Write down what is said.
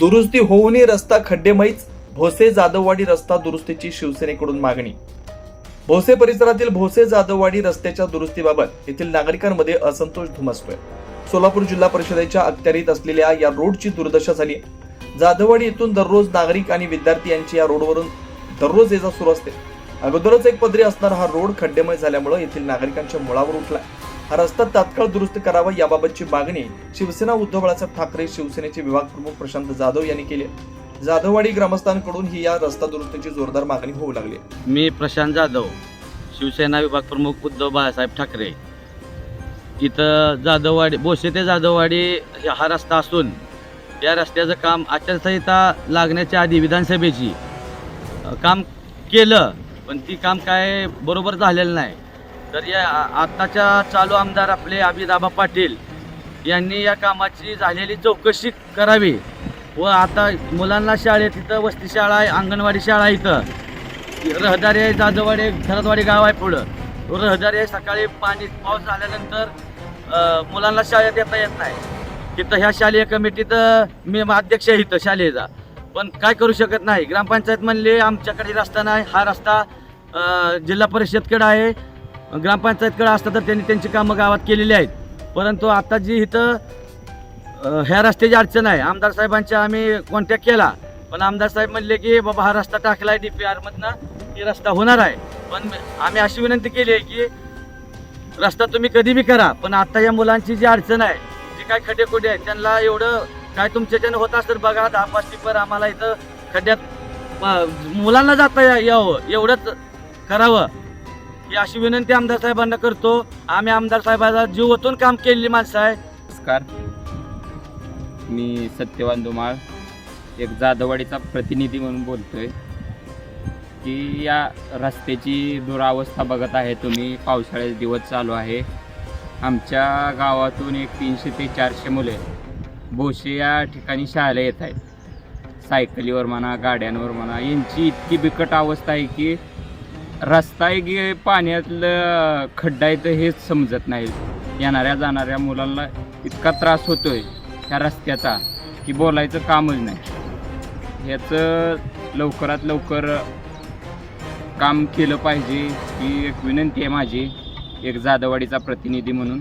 दुरुस्ती होऊनही रस्ता खड्डेमयीच भोसे जाधववाडी रस्ता दुरुस्तीची शिवसेनेकडून मागणी. भोसे परिसरातील भोसे जाधववाडी रस्त्याच्या दुरुस्तीबाबत येथील नागरिकांमध्ये असंतोष धुमसतोय. सोलापूर जिल्हा परिषदेच्या अखत्यारीत असलेल्या या रोडची दुर्दशा झाली आहे. जाधववाडी येथून दररोज नागरिक आणि विद्यार्थी यांची या रोडवरून दररोज ये जा सुरू असते. अगोदरच एक पदरी असणारा हा रोड खड्डेमय झाल्यामुळे येथील नागरिकांच्या मुळावर उठला हा रस्ता तात्काळ दुरुस्त करावा याबाबतची मागणी शिवसेना उद्धव बाळासाहेब ठाकरे शिवसेनेचे विभाग प्रमुख प्रशांत जाधव यांनी केली जाधववाडी ग्रामस्थांकडून ही या रस्ता दुरुस्तीची जोरदार मागणी होऊ लागली मी प्रशांत जाधव शिवसेना विभाग प्रमुख उद्धव बाळासाहेब ठाकरे. इथं जाधववाडी बोसे ते जाधववाडी हा रस्ता असून या रस्त्याचं काम आचारसंहिता लागण्याच्या आधी विधानसभेची काम केलं पण ती काम काय बरोबर झालेलं नाही. तर या आ- आत्ताच्या चालू आमदार आपले अभिदाबा पाटील यांनी या कामाची झालेली चौकशी करावी व आता मुलांना शाळेत इथं वस्ती शाळा आहे अंगणवाडी शाळा आहे इथं. रहदारी आहे जाधववाडी धरदवाडी गाव आहे पुढं. रहदारी आहे सकाळी पाणी पाऊस झाल्यानंतर मुलांना शाळेत येता येत नाही. तिथं ह्या शालेय कमिटीत मी अध्यक्ष आहे इथं शालेयचा. पण काय करू शकत नाही. ग्रामपंचायत म्हणले आमच्याकडे रस्ता नाही. हा रस्ता जिल्हा परिषदकडे आहे. ग्रामपंचायतकडे असतं तर त्यांनी त्यांची कामं गावात केलेली आहेत. परंतु आता जी इथं ह्या रस्त्याची अडचण आहे. आमदार साहेबांच्या आम्ही कॉन्टॅक्ट केला. पण आमदार साहेब म्हणले की बाबा हा रस्ता टाकला आहे डी पी आरमधनं की रस्ता होणार आहे. पण आम्ही अशी विनंती केली आहे की रस्ता तुम्ही कधी बी करा. पण आता या मुलांची जी अडचण आहे जी काय खड्डे खुड्डे आहेत त्यांना एवढं काय तुमच्याच्यानं होत असेल बघा दहा पाच टिपर आम्हाला इथं खड्ड्यात मुलांना जाता या- यावं. एवढंच करावं. ही अशी विनंती आमदार साहेबांना करतो. आम्ही आमदार साहेबांना जीव ओतून काम केलेली माणसं आहे. नमस्कार. मी सत्यवान धुमाळ एक जाधववाडीचा प्रतिनिधी म्हणून बोलतोय. की या रस्त्याची दुरावस्था बघत आहे तुम्ही. पावसाळ्याचे दिवस चालू आहे. आमच्या गावातून एक तीनशे ते चारशे मुले भोसे या ठिकाणी शाळेला येत आहेत. सायकलीवर म्हणा गाड्यांवर म्हणा यांची इतकी बिकट अवस्था आहे की रस्ता आहे की पाण्यातलं खड्डा आहे तर हेच समजत नाही. येणाऱ्या जाणाऱ्या मुलांना इतका त्रास होतोय ह्या रस्त्याचा की बोलायचं कामच नाही. ह्याचं लवकरात लवकर काम केलं पाहिजे ही एक विनंती आहे माझी एक जाधववाडीचा प्रतिनिधी म्हणून.